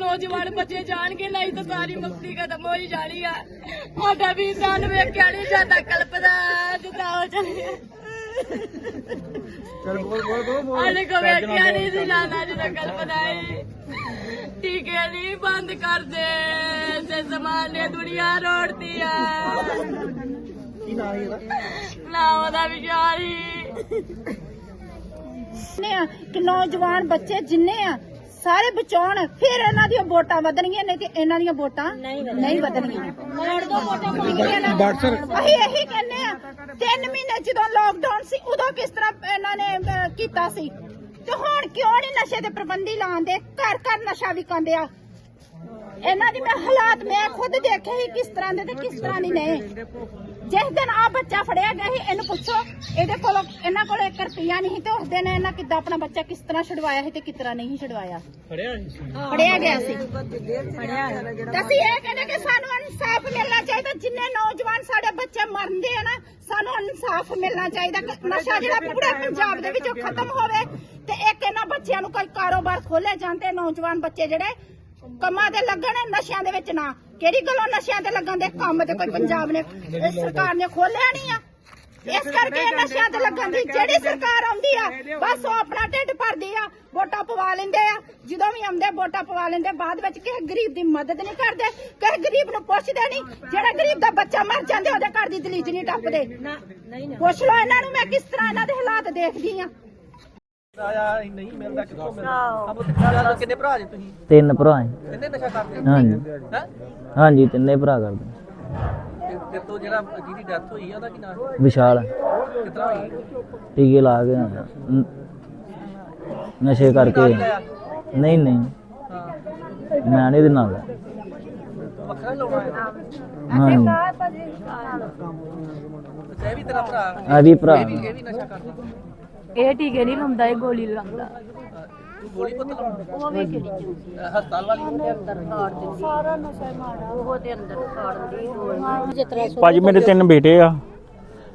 ਨੌਜਵਾਨ ਬੱਚੇ ਜਾਣਗੇ ਨਹੀਂ ਤਾਂ ਸਾਰੀ ਮਸਤੀ ਖਤਮ ਹੋਈ ਜਾਣੀ ਆ। ਸਾਡਾ ਵੀ ਇਨਸਾਨ ਵੇਖ ਨਹੀਂ ਜਾਂਦਾ ਕਲਪਦਾ ਜਿੱਦਾਂ ਜਾਣੀ ਆਲੇ ਕੋ ਵੇਖਿਆ ਨਹੀਂ ਸੀ ਨਹੀਂ ਬੰਦ ਕਰ ਦੇ ਤੇ ਜ਼ਮਾਨੇ ਦੁਨੀਆ ਰੋੜਦੀ ਆ। ਨਾ ਉਹਦਾ ਵਿਚਾਰੀ ਨੇ ਆ? ਕਿ ਨੌਜਵਾਨ ਬੱਚੇ ਜਿੰਨੇ ਆ ਸਾਰੇ ਬਚਾਉਣ ਫਿਰ ਇਹਨਾਂ ਦੀਆਂ ਵੋਟਾਂ ਵਧਣਗੀਆਂ ਨਹੀਂ ਤੇ ਇਹਨਾਂ ਦੀਆਂ ਵੋਟਾਂ ਨਹੀਂ ਵਧਣਗੀਆਂ। ਮੋੜ ਦੋ ਵੋਟਾਂ ਬਾਕਸਰ ਅਸੀਂ ਇਹੀ ਕਹਿੰਦੇ ਆ ਤਿੰਨ ਮਹੀਨੇ ਜਦੋਂ ਲੋਕਡਾਊਨ ਸੀ ਉਦੋਂ ਕਿਸ ਤਰ੍ਹਾਂ ਇਹਨਾਂ ਨੇ ਅਹ, ਕੀਤਾ ਸੀ? ਤੇ ਹੁਣ ਕਿਉਂ ਨਹੀਂ ਨਸ਼ੇ ਦੇ ਪ੍ਰਬੰਧੀ ਲਾਉਂਦੇ? ਘਰ ਘਰ ਨਸ਼ਾ ਵਿਕਾਉਂਦੇ ਆ। ਇਹਨਾਂ ਦੀ ਮੈਂ ਹਾਲਾਤ ਮੈਂ ਖੁਦ ਦੇਖੇ ਸੀ ਕਿਸ ਤਰ੍ਹਾਂ ਦੇ ਤੇ ਕਿਸ ਤਰ੍ਹਾਂ ਦੀ ਨਹੀਂ ਜਿਸ ਦਿਨ ਆ ਬੱਚਾ ਫੜਿਆ ਗਿਆ ਸੀ ਇਹਨੂੰ ਪੁੱਛੋ। ਇਹਦੇ ਕੋਲ ਇਹਨਾਂ ਕੋਲ 1 ਰੁਪਿਆ ਨਹੀਂ ਸੀ ਤੇ ਉਸ ਦਿਨ ਇਹਨਾਂ ਕਿੱਦਾਂ ਆਪਣਾ ਬੱਚਾ ਕਿਸ ਤਰ੍ਹਾਂ ਛਡਵਾਇਆ ਸੀ ਤੇ ਕਿਸ ਤਰ੍ਹਾਂ ਨਹੀਂ ਛਡਵਾਇਆ। ਫੜਿਆ ਗਿਆ ਸੀ। ਤਾਂ ਅਸੀਂ ਇਹ ਕਹਿੰਦੇ ਕਿ ਸਾਨੂੰ ਇਨਸਾਫ ਮਿਲਣਾ ਚਾਹੀਦਾ ਜਿੰਨੇ ਨੌਜਵਾਨ ਸਾਡੇ ਬੱਚੇ ਮਰਦੇ ਆ ਨਾ ਸਾਨੂੰ ਇਨਸਾਫ ਮਿਲਣਾ ਚਾਹੀਦਾ। ਕਿ ਨਸ਼ਾ ਜਿਹੜਾ ਪੂਰੇ ਪੰਜਾਬ ਦੇ ਵਿੱਚੋਂ ਖਤਮ ਹੋਵੇ ਤੇ ਇੱਕ ਇਹਨਾਂ ਬੱਚਿਆਂ ਨੂੰ ਕੋਈ ਕਾਰੋਬਾਰ ਖੋਲੇ ਜਾਂਦੇ ਨੌਜਵਾਨ ਬੱਚੇ ਜਿਹੜੇ ਕੰਮਾਂ ਤੇ ਲੱਗਣ ਨਸ਼ਿਆਂ ਦੇ ਵਿੱਚ ਨਾ ਕਿਹੜੀ ਗੱਲੋਂ ਨਸ਼ਿਆਂ ਤੇ ਲੱਗਣ ਦੇ ਕੰਮ ਤੇ ਕੋਈ ਪੰਜਾਬ ਨੇ ਇਹ ਸਰਕਾਰ ਨੇ ਖੋਲਿਆ ਨਹੀਂ ਆ? ਇਸ ਕਰਕੇ ਇਹ ਨਸ਼ਿਆਂ ਤੇ ਲੱਗਣ ਦੀ ਜਿਹੜੀ ਸਰਕਾਰ ਆਉਂਦੀ ਆ ਬਸ ਉਹ ਆਪਣਾ ਢਿੱਡ ਭਰਦੀ ਆ ਵੋਟਾਂ ਪਵਾ ਲੈਂਦੇ ਆ। ਜਦੋਂ ਵੀ ਆਉਂਦੇ ਵੋਟਾਂ ਪਵਾ ਲੈਂਦੇ ਬਾਅਦ ਵਿੱਚ ਕਿਸੇ ਗਰੀਬ ਦੀ ਮਦਦ ਨਹੀਂ ਕਰਦੇ ਕਿਸੇ ਗਰੀਬ ਨੂੰ ਪੁੱਛਦੇ ਨਹੀਂ। ਜਿਹੜਾ ਗਰੀਬ ਦਾ ਬੱਚਾ ਮਰ ਜਾਂਦੇ ਉਹਦੇ ਘਰ ਦੀ ਦਲੀਜ ਨਹੀਂ ਟੱਪਦੇ। ਪੁੱਛ ਲਓ ਇਹਨਾਂ ਨੂੰ ਮੈਂ ਕਿਸ ਤਰ੍ਹਾਂ ਇਹਨਾਂ ਦੇ ਹਾਲਾਤ ਦੇਖਦੀ ਆ। ਆਇਆ ਨਹੀਂ ਮਿਲਦਾ ਕਿੱਥੋਂ ਮਿਲਦਾ? ਅਬ ਜ਼ਿਆਦਾ ਕਿੰਨੇ ਭਰਾ ਜੀ ਤੁਸੀਂ? ਤਿੰਨ ਭਰਾ ਹੈ ਕਿੰਨੇ ਨਸ਼ਾ ਕਰਦੇ? ਹਾਂਜੀ। ਹੈ? ਹਾਂਜੀ ਤਿੰਨੇ ਭਰਾ ਕਰਦੇ। ਤੇ ਤੋਂ ਜਿਹੜਾ ਜਿਹਦੀ ਡੈਥ ਹੋਈ ਆ ਉਹਦਾ ਕੀ ਨਾਮ? ਵਿਸ਼ਾਲ। ਕਿਤਨਾ ਹੋਈ? ਟੀਕੇ ਲਾ ਕੇ। ਨ- ਨਸ਼ੇ ਕਰਕੇ। ਨਹੀਂ ਨਹੀਂ। ਹਾਂ। ਮੈਂ ਨਹੀਂ ਦੇ ਨਾਲ। ਵੱਖਰਾ ਹੀ ਲਾਉਣਾ ਹੈ। ਹਾਂਜੀ ਅੱਛਾ ਇਹ ਵੀ ਤੇਰਾ ਭਰਾ? ਆ ਵੀ ਭਰਾ। ਇਹ ਵੀ ਨਸ਼ਾ ਕਰਦਾ। ਇਹ ਟੀਕੇ ਨਹੀਂ ਲਾਉਂਦਾ ਇਹ ਗੋਲੀ ਲਾਉਂਦਾ। ਤੂੰ ਗੋਲੀ ਪੁੱਤ ਲਾਉਣਾ ਉਹ ਵੀ ਕਿਹੜੀ ਹਸਪਤਾਲ ਵਾਲੀ ਸਾਰਾ ਨਸ਼ਾ ਮਾੜਾ। ਉਹ ਤੇ ਅੰਦਰ ਖਾੜਦੀ ਹੋਰ ਜਿਸ ਤਰ੍ਹਾਂ ਭਾਜੀ ਮੇਰੇ ਤਿੰਨ ਬੇਟੇ ਆ।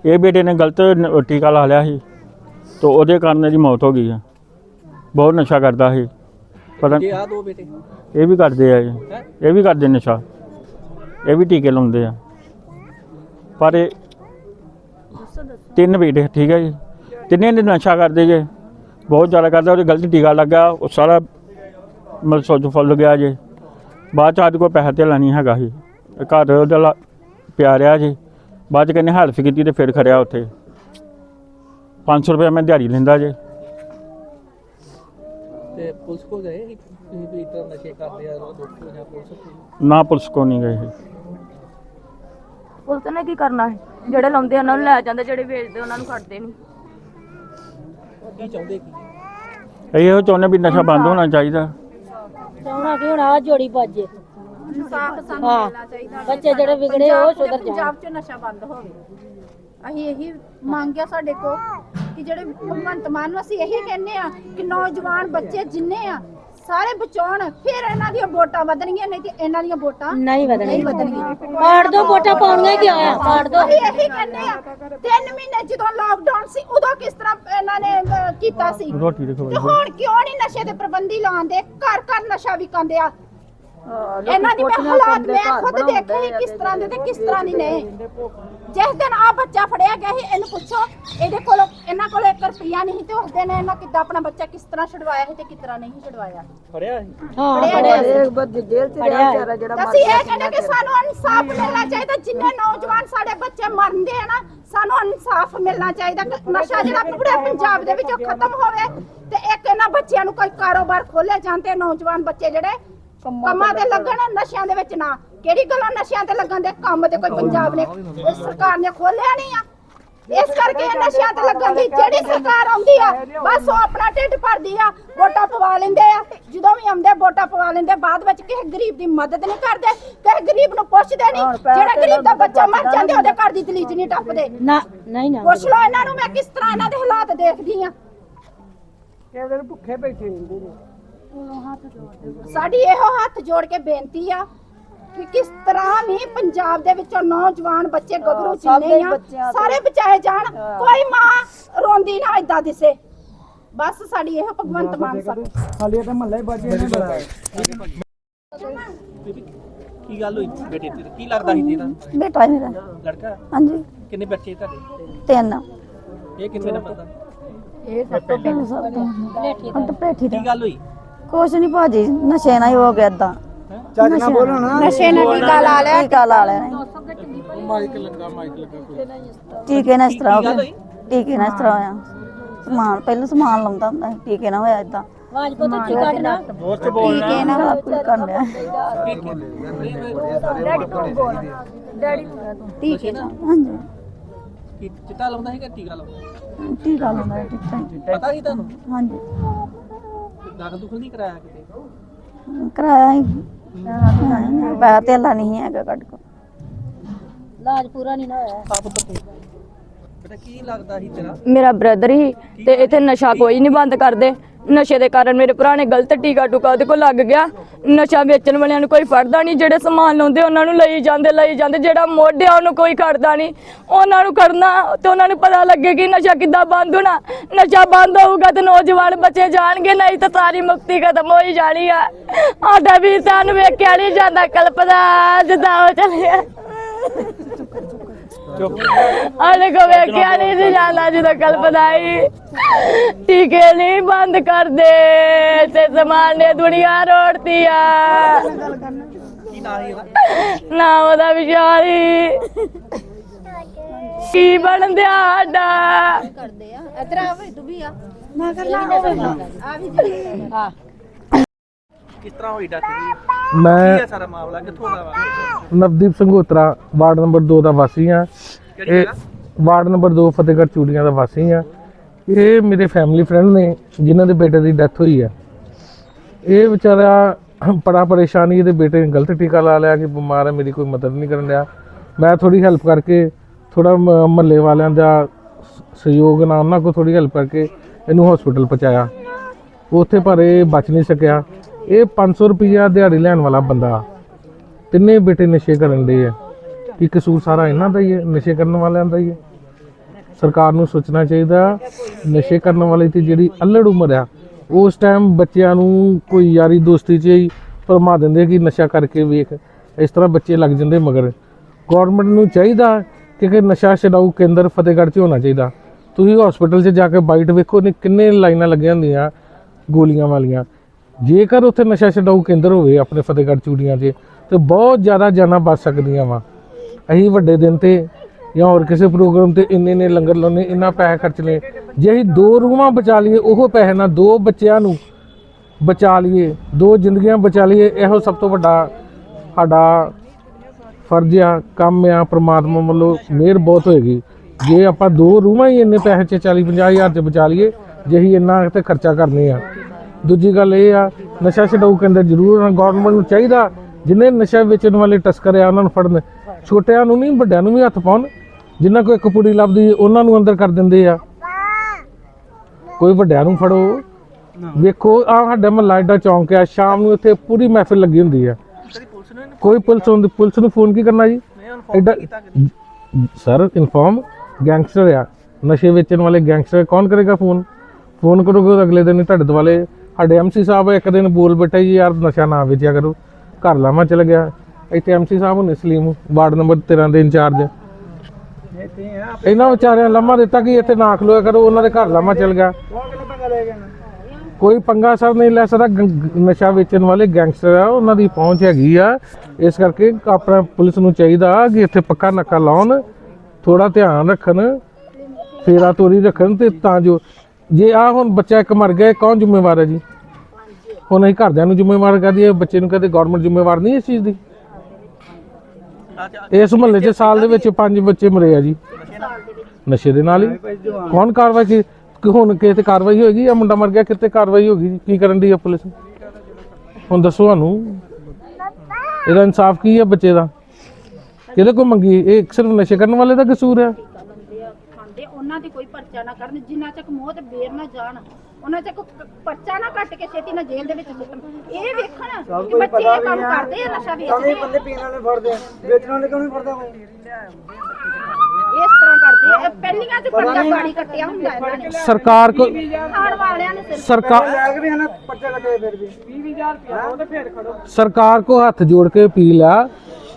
ਇਹ ਬੇਟੇ ਨੇ ਗਲਤ ਨ- ਟੀਕਾ ਲਾ ਲਿਆ ਸੀ। ਤੇ ਉਹਦੇ ਕਾਰਨ ਇਹਦੀ ਮੌਤ ਹੋ ਗਈ ਆ। ਬਹੁਤ ਨਸ਼ਾ ਕਰਦਾ ਸੀ। ਪਤਾ ਇਹ ਆ ਦੋ ਬੇਟੇ। ਇਹ ਵੀ ਕਰਦੇ ਆ ਇਹ। ਹੈ? ਇਹ ਵੀ ਕਰਦੇ ਨਸ਼ਾ। ਇਹ ਵੀ ਟੀਕੇ ਲਾਉਂਦੇ ਆ। ਪਰ ਇਹ ਤਿੰਨ ਬੇਟੇ ਠੀਕ ਹੈ ਜੀ। ਤਿੰਨੇ ਨੇ ਨਸ਼ਾ ਕਰਦੇ ਜੇ? ਬਹੁਤ ਜ਼ਿਆਦਾ ਕਰਦਾ ਉਹਦੇ ਗਲਤ ਟੀਕਾ ਲੱਗਾ ਉਹ ਸਾਰਾ ਮਤਲਬ ਸੋਚ ਫੁੱਲ ਗਿਆ ਜੇ। ਬਾਅਦ ਚ ਆਦ ਕੋਈ ਪੈਸਾ ਧੇਲਾ ਨਹੀਂ ਹੈਗਾ ਸੀ ਘਰ ਉਹਦਾ ਪਿਆ ਰਿਹਾ ਜੀ। ਬਾਅਦ ਚ ਕਹਿੰਦੇ ਹੈਲਪ ਕੀਤੀ ਤੇ ਫਿਰ ਖੜਿਆ ਉੱਥੇ। 500 ਰੁਪਏ ਮੈਂ ਦਿਹਾੜੀ ਲੈਂਦਾ ਜੇ। ਤੇ ਪੁਲਿਸ ਕੋ ਗਏ ਸੀ? ਤੁਸੀਂ ਵੀ ਇਤਨਾ ਨਸ਼ੇ ਕਰਦੇ ਆ ਉਹ ਦੁੱਖ ਜਾਂ ਪੁਲਿਸ ਕੋਲ? ਨਾ ਪੁਲਿਸ ਕੋ ਨਹੀਂ ਗਏ। ਪੁਲਿਸ ਨੇ ਕੀ ਕਰਨਾ ਹੈ ਜਿਹੜੇ ਲਾਉਂਦੇ ਉਹਨਾਂ ਨੂੰ ਲੈ ਜਾਂਦੇ ਜਿਹੜੇ ਵੇਚਦੇ ਉਹਨਾਂ ਨੂੰ ਖੜਦੇ ਨਹੀਂ। ਕੀ ਚਾਹੁੰਦੇ ਕੀ ਅਸੀਂ ਇਹੋ ਚਾਹੁੰਦੇ ਵੀ ਨਸ਼ਾ ਬੰਦ ਹੋਣਾ ਚਾਹੀਦਾ। ਚਾਹਣਾ ਕਿ ਹੁਣ ਆ ਜੋੜੀ ਭੱਜੇ ਇਨਸਾਫ ਸਾਨੂੰ ਹਾਂ। ਮਿਲਣਾ ਚਾਹੀਦਾ ਬੱਚੇ ਜਿਹੜੇ ਵਿਗੜੇ ਉਹ ਸੁਧਰ ਜਾਣ। ਪੰਜਾਬ 'ਚ ਨਸ਼ਾ ਬੰਦ ਹੋਵੇ। ਅਸੀਂ ਇਹੀ ਮੰਗਿਆ ਸਾਡੇ ਕੋ ਕਿ ਜਿਹੜੇ ਭਗਵੰਤ ਮਾਨ ਨੂੰ ਅਸੀਂ ਇਹੀ ਕਹਿੰਨੇ ਆ ਕਿ ਨੌਜਵਾਨ ਬੱਚੇ ਜਿੰਨੇ ਆ ਸਾਰੇ ਬਚਾਉਣ ਫਿਰ ਇਹਨਾਂ ਦੀਆਂ ਵੋਟਾਂ ਵਧਣਗੀਆਂ ਨਹੀਂ ਤੇ ਇਹਨਾਂ ਦੀਆਂ ਵੋਟਾਂ ਨਹੀਂ ਨਹੀਂ ਵਧਣਗੀਆਂ। ਪਾੜ ਦੋ ਵੋਟਾਂ ਪਾਉਣੀਆਂ ਕਿ ਆਇਆ ਪਾੜ ਦੋ। ਅਸੀਂ ਇਹੀ ਕਹਿੰਨੇ ਆ ਤਿੰਨ ਮਹੀਨੇ ਜਦੋਂ ਲੋਕਡਾਊਨ ਸੀ ਉਦੋਂ ਕਿਸ ਤਰ੍ਹਾਂ ਇਹਨਾਂ ਨੇ ਅਹ, ਕੀਤਾ ਸੀ? ਰੋਟੀ ਦੇਖੋ ਤੇ ਹੁਣ ਕਿਉਂ ਨਹੀਂ ਨਸ਼ੇ ਦੇ ਪ੍ਰਬੰਧੀ ਲਾਉਂਦੇ ਘਰ ਘਰ ਨਸ਼ਾ ਵਿਕਾਉਂਦੇ ਆ। ਇਹਨਾਂ ਦੀ ਮੈਂ ਹਾਲਾਤ ਮੈਂ ਖੁਦ ਦੇਖੇ ਕਿਸ ਤਰ੍ਹਾਂ ਦੇ ਤੇ ਕਿਸ ਤਰ੍ਹਾਂ ਦੀ ਨਹੀਂ ਜਿਸ ਦਿਨ ਆ ਬੱਚਾ ਫੜਿਆ ਗਿਆ ਸੀ ਇਹਨੂੰ ਪੁੱਛੋ ਇਹਦੇ ਕੋਲ ਇਹਨਾਂ ਕੋਲ 1 ਰੁਪਿਆ ਨਹੀਂ ਤੇ ਉਸ ਦਿਨ ਇਹਨਾਂ ਕਿੱਦਾਂ ਆਪਣਾ ਬੱਚਾ ਕਿਸ ਤਰ੍ਹਾਂ ਛਡਵਾਇਆ ਸੀ ਤੇ ਕਿਸ ਤਰ੍ਹਾਂ ਨਹੀਂ ਛਡਵਾਇਆ। ਫੜਿਆ ਸੀ? ਹਾਂ ਫੜਿਆ ਸੀ। ਜੇਲ੍ਹ ਚ ਰਿਹਾ ਵਿਚਾਰਾ ਤਾਂ ਅਸੀਂ ਇਹ ਕਹਿੰਦੇ ਕਿ ਸਾਨੂੰ ਇਨਸਾਫ ਮਿਲਣਾ ਚਾਹੀਦਾ ਜਿੰਨੇ ਨੌਜਵਾਨ ਸਾਡੇ ਬੱਚੇ ਮਰਦੇ ਆ ਨਾ ਸਾਨੂੰ ਇਨਸਾਫ ਮਿਲਣਾ ਚਾਹੀਦਾ ਕਿ ਨਸ਼ਾ ਜਿਹੜਾ ਪੂਰੇ ਪੰਜਾਬ ਦੇ ਵਿੱਚੋਂ ਖਤਮ ਹੋਵੇ ਤੇ ਇੱਕ ਇਹਨਾਂ ਬੱਚਿਆਂ ਨੂੰ ਕੋਈ ਕਾਰੋਬਾਰ ਖੋਲੇ ਜਾਂਦੇ ਨੌਜਵਾਨ ਬੱਚੇ ਜਿਹੜੇ ਕੰਮਾਂ ਤੇ ਲੱਗਣ ਨਸ਼ਿਆਂ ਦੇ ਵਿੱਚ ਨਾ ਕਿਹੜੀ ਗੱਲੋਂ ਨਸ਼ਿਆਂ ਤੇ ਲੱਗਣ ਦੇ? ਕੰਮ ਤੇ ਕੋਈ ਪੰਜਾਬ ਨੇ ਇਹ ਸਰਕਾਰ ਨੇ ਖੋਲਿਆ ਨਹੀਂ ਆ। ਇਸ ਕਰਕੇ ਇਹ ਨਸ਼ਿਆਂ ਤੇ ਲੱਗਣ ਦੀ ਜਿਹੜੀ ਸਰਕਾਰ ਆਉਂਦੀ ਆ ਬਸ ਉਹ ਆਪਣਾ ਢਿੱਡ ਭਰਦੀ ਆ ਵੋਟਾਂ ਪਵਾ ਲੈਂਦੇ ਆ। ਜਦੋਂ ਵੀ ਆਉਂਦੇ ਵੋਟਾਂ ਪਵਾ ਲੈਂਦੇ ਬਾਅਦ ਵਿੱਚ ਕਿਸੇ ਗਰੀਬ ਦੀ ਮਦਦ ਨਹੀਂ ਕਰਦੇ ਕਿਸੇ ਗਰੀਬ ਨੂੰ ਪੁੱਛਦੇ ਨਹੀਂ। ਜਿਹੜਾ ਗਰੀਬ ਦਾ ਬੱਚਾ ਮਰ ਜਾਂਦੇ ਉਹਦੇ ਘਰ ਦੀ ਦਲੀਜ ਨਹੀਂ ਟੱਪਦੇ। ਨਾ ਨਹੀਂ ਨਾ। ਪੁੱਛ ਲਓ ਇਹਨਾਂ ਨੂੰ ਮੈਂ ਕਿਸ ਤਰ੍ਹਾਂ ਇਹਨਾਂ ਦੇ ਹਾਲਾਤ ਦੇਖਦੀ ਆ। ਸਾਡੀ ਇਹੋ ਹੱਥ ਜੋੜ ਕੇ ਬੇਨਤੀ ਆ ਕਿ ਕਿਸ ਤਰ੍ਹਾਂ ਵੀ ਪੰਜਾਬ ਦੇ ਵਿੱਚੋਂ ਨੌਜਵਾਨ ਬੱਚੇ ਗੱਭਰੂ ਜਿੰਨੇ ਆ ਸਾਰੇ ਬਚਾਏ ਜਾਣ ਕੋਈ ਮਾਂ ਰੋਂਦੀ ਨਾ ਏਦਾਂ ਦਿਸੇ। ਬਸ ਸਾਡੀ ਇਹ ਭਗਵੰਤ ਮਾਨ ਸਾਹਿਬ ਕੀ ਗੱਲ ਹੋਈ? ਬੇਟੇ ਤੇ ਕੀ ਲੱਗਦਾ ਸੀ ਤੇਰਾ ਬੇਟਾ ਮੇਰਾ। ਲੜਕਾ? ਹਾਂਜੀ। ਕਿੰਨੇ ਬੱਚੇ ਤੁਹਾਡੇ? ਤਿੰਨ। ਇਹ ਕਿੰਨੇ ਨੰਬਰ ਦਾ ਤਿੰਨ ਸਾਲ ਤੋਂ ਹੁਣ ਤਾਂ ਪੇਠੀ ਦਾ। ਕੀ ਗੱਲ ਹੋਈ? ਕੁਛ ਨਹੀਂ ਭਾਜੀ ਨਸ਼ੇ ਨਾਲ ਹੀ ਹੋ ਗਿਆ ਏਦਾਂ। ਚੱਜ ਨਾ ਬੋਲੋ ਨਾ। ਨਸ਼ੇ ਨਾਲ ਟੀਕਾ ਲਾ ਲਿਆ ਟੀਕਾ ਲਾ ਲਿਆ। ਨੇ ਮਾਈਕ ਲੱਗਾ ਮਾਈਕ ਲੱਗਾ ਟੀਕੇ ਨਾਲ ਇਸ ਤਰ੍ਹਾਂ ਹੋ ਕੀ ਗਿਆ? ਟੀਕੇ ਨਾਲ ਇਸ ਤਰ੍ਹਾਂ ਹੋਇਆ। ਸਮਾਨ ਪਹਿਲਾਂ ਸਮਾਨ ਲਾਉਂਦਾ ਹੁੰਦਾ ਸੀ ਟੀਕੇ ਨਾਲ ਹੋਇਆ ਏਦਾਂ। ਆਵਾਜ਼ ਪੁੱਤ ਉੱਚੀ ਕੱਢਣਾ ਟੀਕੇ ਨਾਲ ਗਲਾ ਪੀੜ ਕਰਨ ਲਿਆ ਟੀਕੇ ਨਾਲ ਹਾਂਜੀ। ਕੀ ਚਿੱਟਾ ਲਾਉਂਦਾ ਸੀ ਕਿ ਟੀਕਾ ਲਾਉਂਦਾ ਟੀਕਾ ਲਾਉਂਦਾ ਹੈ। ਟੀਕਾ ਪਤਾ ਸੀ ਤੁਹਾਨੂੰ? ਹਾਂਜੀ। ਦਾਖਲ ਦੁਖਲ ਨਹੀਂ ਕਰਾਇਆ ਕਿਤੇ? ਕਰਾਇਆ ਹੀ। ਪੈਸਾ ਧੇਲਾ ਨਹੀਂ ਹੈਗਾ ਕੱਢ ਕੋ। ਇਲਾਜ ਪੂਰਾ ਨਹੀਂ ਨਾ ਹੋਇਆ। ਆਪ ਪੁੱਤ ਬੇਟਾ ਕੀ ਲੱਗਦਾ ਸੀ ਤੇਰਾ? ਮੇਰਾ ਬ੍ਰਦਰ ਹੀ ਤੇ ਇੱਥੇ ਨਸ਼ਾ ਕੋਈ ਨਹੀਂ ਬੰਦ ਕਰਦੇ। ਨਸ਼ੇ ਦੇ ਕਾਰਨ ਮੇਰੇ ਭਰਾ ਨੇ ਗਲਤ ਟੀਕਾ ਟੁਕਾ ਉਹਦੇ ਕੋਲ ਲੱਗ ਗਿਆ। ਨਸ਼ਾ ਵੇਚਣ ਵਾਲਿਆਂ ਨੂੰ ਕੋਈ ਫੜਦਾ ਨਹੀਂ, ਜਿਹੜੇ ਸਮਾਨ ਲਾਉਂਦੇ ਉਹਨਾਂ ਨੂੰ ਲਈ ਜਾਂਦੇ ਲਈ ਜਾਂਦੇ, ਜਿਹੜਾ ਮੋਢਿਆ ਉਹਨੂੰ ਕੋਈ ਖੜਦਾ ਨਹੀਂ। ਉਹਨਾਂ ਨੂੰ ਕਰਨਾ ਤੇ ਉਹਨਾਂ ਨੂੰ ਪਤਾ ਲੱਗੇ ਕਿ ਨਸ਼ਾ ਕਿੱਦਾਂ ਬੰਦ ਹੋਣਾ। ਨਸ਼ਾ ਬੰਦ ਹੋਊਗਾ ਤੇ ਨੌਜਵਾਨ ਬੱਚੇ ਜਾਣਗੇ, ਨਹੀਂ ਤਾਂ ਸਾਰੀ ਮੁਕਤੀ ਖਤਮ ਹੋਈ ਜਾਣੀ ਆ। ਸਾਡਾ ਵੀ ਸਾਨੂੰ ਵੇਖਿਆ ਨਹੀਂ ਜਾਂਦਾ ਕਲਪਦਾ ਜਿੱਦਾਂ ਉਹ ਚੱਲਿਆ। ਆਲੇ ਕੋ ਵੇਖਿਆ ਨਹੀਂ ਸੀ ਜਾਂਦਾ ਜਦੋਂ ਕਲਪਨਾਈ ਟੀਕੇ ਨਹੀਂ ਬੰਦ ਕਰਦੇ ਤੇ ਜ਼ਮਾਨੇ ਦੁਨੀਆ ਰੋੜਤੀ ਆ। ਨਾਂ ਉਹਦਾ ਵਿਚਾਰੀ ਕੀ ਬਣਦਿਆ ਸਾਡਾ? ਕਰਦੇ ਆ? ਇਧਰ ਆ ਵੇ ਤੂੰ ਵੀ ਆ। ਨਾ ਕਰਨਾ ਹੋਵੇ ਆ ਵੀ ਜੀ। ਕਿਸ ਤਰ੍ਹਾਂ ਹੋਈ ਡਾਕਟਰ ਜੀ ਕੀ ਮੈਂ ਹੈ ਸਾਰਾ ਮਾਮਲਾ? ਕਿੱਥੋਂ ਦਾ ਵਾ? ਨਵਦੀਪ ਸੰਘੋਤਰਾ ਵਾਰਡ ਨੰਬਰ 2 ਦਾ ਵਾਸੀ ਆ ਕਿਹੜੀ ਇਹ ਜਗ੍ਹਾ ਵਾਰਡ ਨੰਬਰ 2 ਫਤਿਹਗੜ੍ਹ ਚੂੜੀਆਂ ਦਾ ਵਾਸੀ ਆ ਇਹ ਮੇਰੇ ਫੈਮਿਲੀ ਫਰੈਂਡ ਨੇ ਜਿਨ੍ਹਾਂ ਦੇ ਬੇਟੇ ਦੀ ਡੈਥ ਹੋਈ ਆ ਇਹ ਵਿਚਾਰਾ ਬੜਾ ਪਰੇਸ਼ਾਨੀ ਇਹਦੇ ਬੇਟੇ ਨੇ ਗਲਤ ਟੀਕਾ ਲਾ ਲਿਆ ਕਿ ਬਿਮਾਰ ਹੈ ਮੇਰੀ ਕੋਈ ਮਦਦ ਨਹੀਂ ਕਰਨ ਰਿਹਾ ਮੈਂ ਥੋੜੀ ਹੈਲਪ ਕਰਕੇ ਥੋੜਾ ਮਹੱਲੇ ਵਾਲਿਆਂ ਦਾ ਸ- ਸਹਿਯੋਗ ਨਾਲ ਉਹਨਾਂ ਕੋਲ ਥੋੜੀ ਹੈਲਪ ਕਰਕੇ ਇਹਨੂੰ ਹਸਪੀਟਲ ਪਹੁੰਚਾਇਆ। ਉੱਥੇ ਪਰ ਇਹ ਬਚ ਨਹੀਂ ਸਕਿਆ। ਇਹ 500 ਰੁਪਈਆ ਦਿਹਾੜੀ ਲੈਣ ਵਾਲਾ ਬੰਦਾ ਤਿੰਨੇ ਬੇਟੇ ਨਸ਼ੇ ਕਰਨ ਦੇ ਆ। ਕਿ ਕਸੂਰ ਸਾਰਾ ਇਹਨਾਂ ਦਾ ਹੀ ਹੈ ਨਸ਼ੇ ਕਰਨ ਵਾਲਿਆਂ ਦਾ ਹੀ ਹੈ ਸਰਕਾਰ ਨੂੰ ਸੋਚਣਾ ਚਾਹੀਦਾ, ਨਸ਼ੇ ਕਰਨ ਵਾਲੇ ਦੀ ਜਿਹੜੀ ਅਲੜ ਉਮਰ ਆ, ਉਸ ਟਾਈਮ ਬੱਚਿਆਂ ਨੂੰ ਕੋਈ ਯਾਰੀ ਦੋਸਤੀ 'ਚ ਹੀ ਭਰਮਾ ਦਿੰਦੇ ਕਿ ਨਸ਼ਾ ਕਰਕੇ ਵੇਖ, ਇਸ ਤਰ੍ਹਾਂ ਬੱਚੇ ਲੱਗ ਜਾਂਦੇ ਮਗਰ। ਗਵਰਨਮੈਂਟ ਨੂੰ ਚਾਹੀਦਾ ਕਿ ਕਿ ਨਸ਼ਾ ਛਡਾਊ ਕੇਂਦਰ ਫਤਿਹਗੜ੍ਹ 'ਚ ਹੋਣਾ ਚਾਹੀਦਾ। ਤੁਸੀਂ ਹਸਪੀਟਲ 'ਚ ਜਾ ਕੇ ਬਾਈਟ ਵੇਖੋ ਨੇ ਕਿੰਨੇ ਲਾਈਨਾਂ ਲੱਗੀਆਂ ਹੁੰਦੀਆਂ ਗੋਲੀਆਂ ਵਾਲੀਆਂ। ਜੇਕਰ ਉੱਥੇ ਨਸ਼ਾ ਛਡਾਊ ਕੇਂਦਰ ਹੋਵੇ, ਆਪਣੇ ਫਤਿਹਗੜ੍ਹ ਚੂੜੀਆਂ 'ਚ ਤੇ ਬਹੁਤ ਜ਼ਿਆਦਾ ਜਾਨਾਂ ਬਚ ਸਕਦੀਆਂ ਵਾ। ਅਸੀਂ ਵੱਡੇ ਦਿਨ ਤੇ ਜਾਂ ਹੋਰ ਕਿਸੇ ਪ੍ਰੋਗਰਾਮ ਤੇ ਇੰਨੇ ਨੇ ਲੰਗਰ ਲਾਉਣੇ ਇੰਨਾ ਪੈਸੇ ਲਏ। ਜੇ ਅਸੀਂ ਦੋ ਰੂਹਾਂ ਬਚਾ ਲਈਏ, ਉਹ ਪੈਸੇ ਨਾਲ ਦੋ ਬੱਚਿਆਂ ਨੂੰ ਬਚਾ ਲਈਏ, ਦੋ ਜ਼ਿੰਦਗੀਆਂ ਬਚਾ ਲਈਏ, ਇਹੋ ਸਭ ਤੋਂ ਵੱਡਾ ਸਾਡਾ ਫਰਜ਼ ਆ, ਕੰਮ ਆ, ਪ੍ਰਮਾਤਮਾ ਵੱਲੋਂ ਮਿਹਰ ਬਹੁਤ ਹੋਏਗੀ। ਜੇ ਆਪਾਂ ਦੋ ਰੂਹਾਂ ਹੀ ਇੰਨੇ ਪੈਸੇ ਚ 40 50 ਹਜ਼ਾਰ ਚ ਬਚਾ ਲਈਏ, ਜੇ ਅਸੀਂ ਇੰਨਾ ਤੇ ਖਰਚਾ ਕਰਨੇ ਆ। ਦੂਜੀ ਗੱਲ ਇਹ ਆ, ਨਸ਼ਾ ਛਡਾਊ ਕੇਂਦਰ ਜ਼ਰੂਰ ਗਵਰਨਮੈਂਟ ਨੂੰ ਚਾਹੀਦਾ ਜਿੰਨੇ ਨਸ਼ਾ ਵੇਚਣ ਵਾਲੇ ਟਸਕਰ ਆ ਉਹਨਾਂ ਨੂੰ ਫੜਨ। ਛੋਟਿਆਂ ਨੂੰ ਨਹੀਂ, ਵੱਡਿਆਂ ਨੂੰ ਵੀ ਹੱਥ ਪਾਉਣ। ਜਿੰਨਾ ਕੋਈ ਇੱਕ ਪੁੜੀ ਲੱਭਦੀ, ਉਹਨਾਂ ਨੂੰ ਅੰਦਰ ਕਰ ਦਿੰਦੇ ਆ। ਕੋਈ ਵੱਡਿਆਂ ਨੂੰ ਫੜੋ। ਵੇਖੋ, ਆ ਸਾਡਾ ਮਹੱਲਾ ਏਡਾ ਚੌਂਕ ਆ, ਸ਼ਾਮ ਨੂੰ ਇੱਥੇ ਪੂਰੀ ਮਹਿਫਿਲ ਲੱਗੀ ਹੁੰਦੀ ਆ। ਕੋਈ ਪੁਲਿਸ ਹੁੰਦੀ ਪੁਲਿਸ ਨੂੰ ਫੋਨ ਕੀ ਕਰਨਾ ਜੀ? ਐਡਾ ਸਰ, ਇਨਫੋਰਮ, ਗੈਂਗਸਟਰ ਆ। ਨਸ਼ੇ ਵੇਚਣ ਵਾਲੇ ਗੈਂਗਸਟਰ, ਕੌਣ ਕਰੇਗਾ ਫੋਨ? ਫੋਨ ਕਰੋਗੇ ਤਾਂ ਅਗਲੇ ਦਿਨ ਹੀ ਤੁਹਾਡੇ ਦੁਆਲੇ ਸਾਡੇ ਐਮਸੀ ਸਾਹਿਬ ਇੱਕ ਦਿਨ ਬੋਲ ਬੈਠੇ ਜੀ, ਯਾਰ ਨਸ਼ਾ ਨਾ ਵੇਚਿਆ ਕਰੋ। ਘਰ ਲਾਵਾਂ ਚਲ ਗਿਆ। ਇੱਥੇ ਐਮਸੀ ਸਾਹਿਬ ਹੁੰਦੇ ਸਲੀਮ, ਵਾਰਡ ਨੰਬਰ 13 ਦੇ ਇੰਚਾਰਜ। ਇਹਨਾਂ ਵਿਚਾਰਿਆਂ ਲੰਮਾ ਦਿੱਤਾ ਕਿ ਇੱਥੇ ਨਾ ਖਲੋਇਆ ਕਰੋ, ਉਹਨਾਂ ਦੇ ਘਰ ਲਾਵਾਂ ਚਲ ਗਿਆ। ਕੋਈ ਪੰਗਾ ਸਰ ਨਹੀਂ ਲੈ ਸਕਦਾ। ਨਸ਼ਾ ਵੇਚਣ ਵਾਲੇ ਗੈਂਗਸਟਰ ਆ, ਉਹਨਾਂ ਦੀ ਪਹੁੰਚ ਹੈਗੀ ਆ। ਇਸ ਕਰਕੇ ਆਪਣਾ ਪੁਲਿਸ ਨੂੰ ਚਾਹੀਦਾ ਕਿ ਇੱਥੇ ਪੱਕਾ ਨੱਕਾ ਲਾਉਣ ਥੋੜਾ ਧਿਆਨ ਰੱਖਣ, ਫੇਰਾ ਤੋਰੀ ਰੱਖਣ ਤੇ ਤਾਂ ਜੋ ਜੇ ਆ ਹੁਣ ਬੱਚਾ ਇੱਕ ਮਰ ਗਿਆ, ਇਹ ਕੌਣ ਜ਼ਿੰਮੇਵਾਰ ਹੈ ਜੀ? ਹੁਣ ਅਸੀਂ ਘਰਦਿਆਂ ਨੂੰ ਜ਼ਿੰਮੇਵਾਰ ਕਰ ਦਈਏ, ਬੱਚੇ ਨੂੰ ਕਹਦੇ ਗਵਰਨਮੈਂਟ ਜ਼ਿੰਮੇਵਾਰ ਨਹੀਂ ਇਸ ਚੀਜ਼ ਦੀ? ਇਸ ਮੁਹੱਲੇ 'ਚ ਸਾਲ ਦੇ ਵਿੱਚ ਪੰਜ ਬੱਚੇ ਮਰੇ ਆ ਜੀ। ਨਸ਼ੇ ਦੇ ਨਾਲ ਹੀ। ਕੌਣ ਕਾਰਵਾਈ ਕੀ ਹੁਣ ਕਿਸੇ ਤੇ ਕਾਰਵਾਈ ਹੋਏਗੀ ਜਾਂ ਮੁੰਡਾ ਮਰ ਗਿਆ, ਕਿਤੇ ਕਾਰਵਾਈ ਹੋਗੀ ਜੀ? ਕੀ ਕਰਨ ਦੀ ਹੈ ਪੁਲਿਸ? ਹੁਣ ਦੱਸੋ ਸਾਨੂੰ। ਇਹਦਾ ਇਨਸਾਫ ਕੀ ਹੈ ਬੱਚੇ ਦਾ? ਕਿਹਦੇ ਕੋ ਮੰਗੀ ਇਹ ਸਿਰਫ ਨਸ਼ੇ ਕਰਨ ਵਾਲੇ ਦਾ ਕਸੂਰ ਹੈ ਉਹਨਾਂ ਦੀ ਕੋਈ ਪਰਚਾ ਨਾ ਕਰਨ ਜਿੰਨਾ ਤੱਕ ਮੌਤ ਬੇਰ ਨਾ ਜਾਣ ਉਹਨਾਂ ਤੇ ਕੋਈ ਪਰਚਾ ਨਾ ਕੱਟ ਕੇ ਛੇਤੀ ਨਾ ਜੇਲ੍ਹ ਦੇ ਵਿੱਚ ਸੁੱਟਣ। ਇਹ ਵੇਖਣ ਕਿ ਬੱਚੇ ਇਹ ਕੰਮ ਕਰਦੇ ਆ ਨਸ਼ਾ ਵੇਚਦੇ ਆ। ਪੀਣ ਵਾਲੇ ਫੜਦੇ ਵੇਚਣ ਵਾਲੇ ਕਿਉਂ ਨਹੀਂ ਫੜਦਾ ਕੋਈ ਇਸ ਤਰ੍ਹਾਂ ਕਰਦੇ ਆ। ਇਹ ਪਹਿਲੀਆਂ ਚ ਪਰਚਾ ਗਾੜੀ ਕੱਟਿਆ ਹੁੰਦਾ ਇਹਨਾਂ ਨੇ। ਸਰਕਾਰ ਕੋ ਖਾਣ ਵਾਲਿਆਂ ਨੇ ਸਿਰਫ। ਸਰਕਾਰ ਲੈ ਕੇ ਵੀ ਹਨਾ ਪਰਚਾ ਕੱਟੇ ਫਿਰ ਵੀ। 20000 ਰੁਪਏ ਉਹ ਤੇ ਫੇਰ ਖੜੋ। ਸਰਕਾਰ ਕੋ ਹੱਥ ਜੋੜ ਕੇ ਅਪੀਲ ਆ।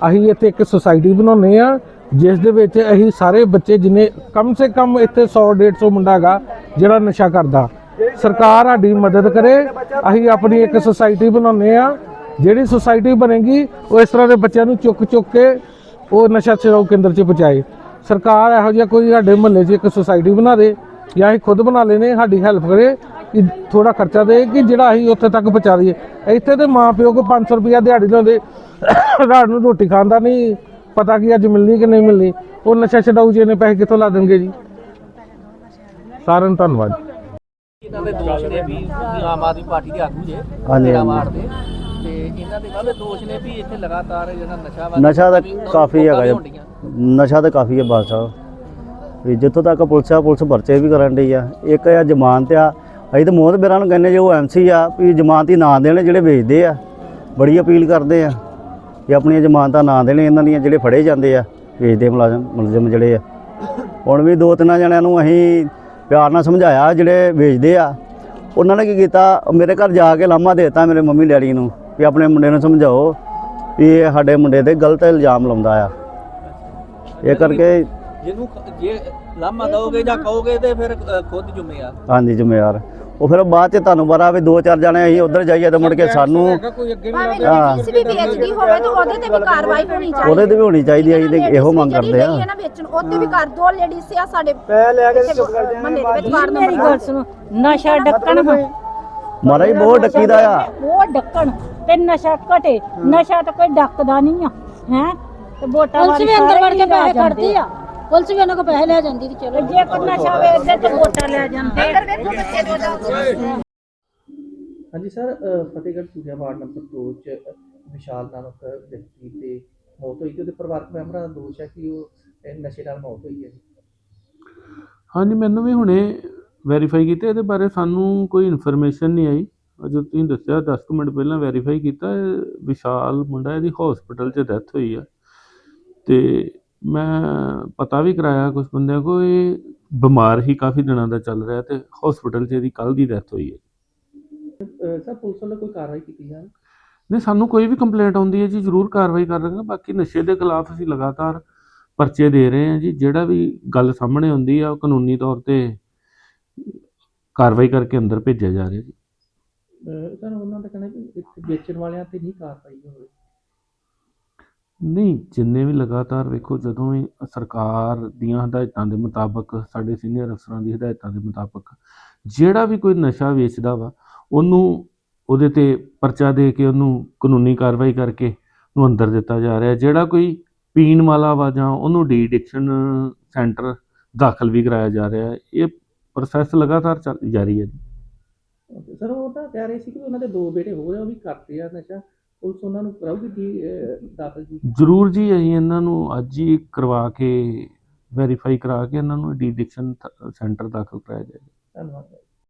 ਅਸੀਂ ਇੱਥੇ ਇੱਕ ਸੁਸਾਇਟੀ ਬਣਾਉਂਦੇ ਆ। ਜਿਸ ਦੇ ਵਿੱਚ ਅਸੀਂ ਸਾਰੇ ਬੱਚੇ ਜਿਨੇ ਕਮ ਸੇ ਕਮ ਇੱਥੇ 100 150 ਮੁੰਡਾ ਹੈਗਾ, ਜਿਹੜਾ ਨਸ਼ਾ ਕਰਦਾ। ਸਰਕਾਰ ਸਾਡੀ ਮਦਦ ਕਰੇ, ਅਸੀਂ ਆਪਣੀ ਇੱਕ ਸੁਸਾਇਟੀ ਬਣਾਉਂਦੇ ਆ ਜਿਹੜੀ ਸੁਸਾਇਟੀ ਬਣੇਗੀ, ਉਹ ਇਸ ਤਰ੍ਹਾਂ ਦੇ ਬੱਚਿਆਂ ਨੂੰ ਚੁੱਕ ਚੁੱਕ ਕੇ ਉਹ ਨਸ਼ਾ ਛਡਾਊ ਕੇਂਦਰ 'ਚ ਪਹੁੰਚਾਏ। ਸਰਕਾਰ ਇਹੋ ਜਿਹਾ ਕੋਈ ਸਾਡੇ ਮਹੱਲੇ 'ਚ ਇੱਕ ਸੁਸਾਇਟੀ ਬਣਾ ਦੇ, ਜਾਂ ਅਸੀਂ ਖੁਦ ਬਣਾ ਲੈਨੇ ਸਾਡੀ ਹੈਲਪ ਕਰੇ, ਕਿ ਥੋੜਾ ਖਰਚਾ ਦੇ ਕਿ ਜਿਹੜਾ ਅਸੀਂ ਉੱਥੇ ਤੱਕ ਪਹੁੰਚਾ ਦਈਏ। ਇੱਥੇ ਤੇ ਮਾਂ ਪਿਓ ਕੋ 500 ਰੁਪਇਆ ਦਿਹਾੜੀ ਲਾਉਂਦੇ ਰਾਤ ਨੂੰ ਰੋਟੀ ਖਾਂਦਾ ਨਹੀਂ। ਪਤਾ ਕੀ ਅੱਜ ਮਿਲਣੀ ਕਿ ਨਹੀਂ ਮਿਲਣੀ? ਉਹ ਨਸ਼ਾ ਛਡਾਊ ਜੀ ਨੇ ਪੈਸੇ ਕਿੱਥੋਂ ਲਾ ਦੇਣਗੇ ਜੀ? ਸਾਰਿਆਂ ਨੂੰ ਧੰਨਵਾਦ ਇਹਨਾਂ ਦੇ ਦੋਸ਼ ਨੇ ਵੀ ਤੁਸੀਂ ਆਮ ਆਦਮੀ ਪਾਰਟੀ ਦੇ ਆਗੂ ਜੇ ਹਾਂਜੀ, ਤੇਰਾ ਹਾਂਜੀ। ਵਾਰਡ ਦੇ। ਤੇ ਇਹਨਾਂ ਦੇ ਵਾਲੇ ਦੋਸ਼ ਨੇ ਵੀ ਇੱਥੇ ਲਗਾਤਾਰ ਜਿਹੜਾ ਨਸ਼ਾ ਵਾ ਨਸ਼ਾ ਤਾਂ ਕਾਫੀ ਹੈਗਾ ਜੀ। ਨਸ਼ਾ ਤਾਂ ਕਾਫੀ ਹੈ ਬਾਦਸ਼ਾਹ। ਵੀ ਜਿੱਥੋਂ ਤੱਕ ਪੁਲਿਸ ਆ ਪੁਲਿਸ ਪਰਚੇ ਵੀ ਕਰਨ ਡਈ ਆ। ਇੱਕ ਆ ਜ਼ਮਾਨਤ ਆ। ਅਸੀਂ ਤਾਂ ਮੋਹਤ ਬਿਰਾਂ ਨੂੰ ਕਹਿੰਦੇ ਜੇ ਉਹ ਐਮਸੀ ਆ ਵੀ ਜ਼ਮਾਨਤ ਹੀ ਨਾ ਦੇਣ ਜਿਹੜੇ ਵੇਚਦੇ ਆ ਬੜੀ ਅਪੀਲ ਕਰਦੇ ਆ। ਕਿ ਆਪਣੀਆਂ ਜ਼ਮਾਨਤਾਂ ਨਾ ਦੇਣ ਇਹਨਾਂ ਦੀਆਂ ਜਿਹੜੇ ਫੜੇ ਜਾਂਦੇ ਆ ਵੇਚਦੇ ਮੁਲਾਜ਼ਮ ਮੁਲਜ਼ਮ ਜਿਹੜੇ ਆ। ਹੁਣ ਵੀ ਦੋ ਤਿੰਨਾਂ ਜਣਿਆਂ ਨੂੰ ਅਸੀਂ ਪਿਆਰ ਨਾਲ ਸਮਝਾਇਆ ਜਿਹੜੇ ਵੇਚਦੇ ਆ। ਉਹਨਾਂ ਨੇ ਕੀ ਕੀਤਾ? ਮੇਰੇ ਘਰ ਜਾ ਕੇ ਲਾਮਾ ਦੇਤਾ ਮੇਰੇ ਮੰਮੀ ਡੈਡੀ ਨੂੰ ਵੀ ਆਪਣੇ ਮੁੰਡੇ ਨੂੰ ਸਮਝਾਓ ਵੀ ਇਹ ਸਾਡੇ ਮੁੰਡੇ ਤੇ ਗਲਤ ਇਲਜ਼ਾਮ ਲਾਉਂਦਾ ਆ। ਇਹ ਕਰਕੇ ਜਿਹਨੂੰ ਜੇ ਲਾਮਾ ਦਓਗੇ ਜਾਂ ਕਹੋਗੇ ਤੇ ਫਿਰ ਖੁਦ ਜ਼ਿੰਮੇਵਾਰ। ਹਾਂਜੀ ਜ਼ਿੰਮੇਵਾਰ। ਉਹ ਫਿਰ ਬਾਅਦ ਚ ਤੁਹਾਨੂੰ ਪਤਾ ਵੀ ਦੋ ਚਾਰ ਜਣੇ ਅਸੀਂ ਉਧਰ ਜਾਈਏ ਤਾਂ ਮੁੜ ਕੇ ਸਾਨੂੰ ਭਾਵੇਂ ਕਿਸੇ ਵੀ ਵੇਚਦੀ ਹੋਵੇ ਤਾਂ ਉਹਦੇ ਤੇ ਵੀ ਕਾਰਵਾਈ ਹੋਣੀ ਚਾਹੀਦੀ। ਉਹਦੇ ਤੇ ਵੀ ਹੋਣੀ ਚਾਹੀਦੀ ਹੈ ਜੀ ਇਹੋ ਮੰਗ ਕਰਦੇ ਆ। ਆ ਨਾ ਵੇਚਣ ਉਹਤੇ ਵੀ ਕਰ ਦੋ ਲੇਡੀਜ਼ ਆ ਸਾਡੇ ਪੈ ਲੈ ਕੇ ਚੁੱਪ ਕਰ ਜਾਣਾ ਮੰਨੇ ਦੇ ਵਿੱਚ ਵਾਰ ਮੇਰੀ ਨੰਬਰ ਗੱਲ ਸੁਣੋ ਨਸ਼ਾ ਡੱਕਣ ਹਾਂ ਮਹਾਰਾਜ ਬਹੁਤ ਡੱਕੀਦਾ ਆ। ਉਹ ਡੱਕਣ ਤੇ ਨਸ਼ਾ ਘਟੇ। ਨਸ਼ਾ ਤਾਂ ਕੋਈ ਡੱਕਦਾ ਨਹੀਂ ਆ ਹੈ? ਤੇ ਵੋਟਾਂ ਪੁਲਿਸ ਵੀ ਅੰਦਰ ਵੜ ਕੇ ਪੈਸੇ ਕੱਢਦੀ ਆ। ਪੁਲਿਸ ਵੀ ਉਹਨਾਂ ਕੋ ਪੈਸੇ ਲੈ ਜਾਂਦੀ ਤੇ ਚਲੋ। ਜੇ ਕੋਈ ਨਸ਼ਾ ਵੇਚਦੇ ਤੇ ਵੋਟਾਂ ਲੈ ਜਾਂਦੇ। ਇੱਧਰ ਵੇਖੋ ਬੱਚੇ ਦੋ ਦਾ ਹਾਂਜੀ sir Fatehgarh Churian ward number 2 ਚ ਵਿਸ਼ਾਲ ਨਾਮਕ ਵਿਅਕਤੀ ਤੇ ਮੌਤ ਹੋਈ ਤੇ ਉਹਦੇ ਪਰਿਵਾਰਕ ਮੈਂਬਰਾਂ ਦਾ ਦੋਸ਼ ਹੈ ਕਿ ਉਹ ਨਸ਼ੇ ਨਾਲ ਮੌਤ ਹੋਈ ਹੈ। ਹਾਂਜੀ ਮੈਨੂੰ ਵੀ ਹੁਣੇ ਵੈਰੀਫਾਈ ਕੀਤਾ ਇਹਦੇ ਬਾਰੇ ਸਾਨੂੰ ਕੋਈ ਇਨਫੋਰਮੇਸ਼ਨ ਨਹੀਂ ਆਈ। ਅਜੇ ਤੁਸੀਂ ਦੱਸਿਆ 10 ਕੁ ਮਿੰਟ ਪਹਿਲਾਂ ਵੈਰੀਫਾਈ ਕੀਤਾ ਇਹ ਵਿਸ਼ਾਲ ਮੁੰਡਾ ਇਹਦੀ ਹਸਪੀਟਲ 'ਚ ਡੈਥ ਹੋਈ ਆ। ਤੇ ਮੈਂ ਪਤਾ ਵੀ ਕਰਾਇਆ ਕੁਝ ਬੰਦਿਆਂ ਕੋ ਇਹ ਬਿਮਾਰ ਹੀ ਕਾਫੀ ਦਿਨਾਂ ਦਾ ਚੱਲ ਰਿਹਾ ਤੇ ਹਸਪੀਟਲ 'ਚ ਇਹਦੀ ਕੱਲ ਦੀ ਡੈਥ ਹੋਈ ਹੈ। ਸਰ ਪੁਲਿਸ ਵੱਲੋਂ ਕੋਈ ਕਾਰਵਾਈ ਕੀਤੀ ਜਾਵੇ ਨਹੀਂ ਸਾਨੂੰ ਕੋਈ ਵੀ ਕੰਪਲੇਂਟ ਆਉਂਦੀ ਹੈ ਜੀ ਜ਼ਰੂਰ ਕਾਰਵਾਈ ਕਰ ਰਹੇ ਹਾਂ। ਬਾਕੀ ਨਸ਼ੇ ਦੇ ਖਿਲਾਫ ਅਸੀਂ ਲਗਾਤਾਰ ਪਰਚੇ ਦੇ ਰਹੇ ਹਾਂ ਜੀ। ਜਿਹੜਾ ਵੀ ਗੱਲ ਸਾਹਮਣੇ ਆਉਂਦੀ ਆ ਉਹ ਕਾਨੂੰਨੀ ਤੌਰ ਤੇ ਕਾਰਵਾਈ ਕਰਕੇ ਅੰਦਰ ਭੇਜਿਆ ਜਾ ਰਿਹਾ ਜੀ। ਸਰ ਉਹਨਾਂ ਦਾ ਕਹਿਣਾ ਕਿ ਵੇਚਣ ਵਾਲਿਆਂ ਤੇ ਨਹੀਂ ਕਾਰਵਾਈ ਹੋਵੇ। ਨਹੀਂ, ਜਿੰਨੇ ਵੀ ਲਗਾਤਾਰ ਵੇਖੋ, ਜਦੋਂ ਵੀ ਸਰਕਾਰ ਦੀਆਂ ਹਦਾਇਤਾਂ ਦੇ ਮੁਤਾਬਕ, ਸਾਡੇ ਸੀਨੀਅਰ ਅਫਸਰਾਂ ਦੀ ਹਦਾਇਤਾਂ ਦੇ ਮੁਤਾਬਕ ਜਿਹੜਾ ਵੀ ਕੋਈ ਨਸ਼ਾ ਵੇਚਦਾ ਵਾ, ਉਹਨੂੰ ਉਹਦੇ ਤੇ ਪਰਚਾ ਦੇ ਕੇ ਉਹਨੂੰ ਕਾਨੂੰਨੀ ਕਾਰਵਾਈ ਕਰਕੇ ਉਹਨੂੰ ਅੰਦਰ ਦਿੱਤਾ ਜਾ ਰਿਹਾ। ਜਿਹੜਾ ਕੋਈ ਪੀਣ ਵਾਲਾ ਵਾ ਜਾਂ ਉਹਨੂੰ ਡੀ ਐਡਿਕਸ਼ਨ ਸੈਂਟਰ ਦਾਖਲ ਵੀ ਕਰਾਇਆ ਜਾ ਰਿਹਾ, ਇਹ ਪ੍ਰੋਸੈਸ ਲਗਾਤਾਰ ਚੱਲ, ਜਾਰੀ ਹੈ ਜੀ। ਸਰ ਉਹ ਤਾਂ ਕਹਿ ਰਹੇ ਸੀ ਕਿ ਉਹਨਾਂ ਦੇ ਦੋ ਬੇਟੇ ਹੋਰ ਆ, ਉਹ ਵੀ ਕਰਦੇ ਆ ਨਸ਼ਾ। ਪੁਲਿਸ ਉਹਨਾਂ ਨੂੰ ਕਰਾਊਗੀ ਕੀ ਅ, ਦਾਖਲ ਜੀ ਜ਼ਰੂਰ ਜੀ ਅਸੀਂ ਇਹਨਾਂ ਨੂੰ ਅੱਜ ਹੀ ਕਰਵਾ ਕੇ ਵੈਰੀਫਾਈ ਕਰਾ ਕੇ ਇਹਨਾਂ ਨੂੰ ਡੀ ਐਡਿਕਸ਼ਨ ਸੈਂਟਰ ਦਾਖਲ ਕਰਾਇਆ ਜਾਏਗਾ। ਧੰਨਵਾਦ।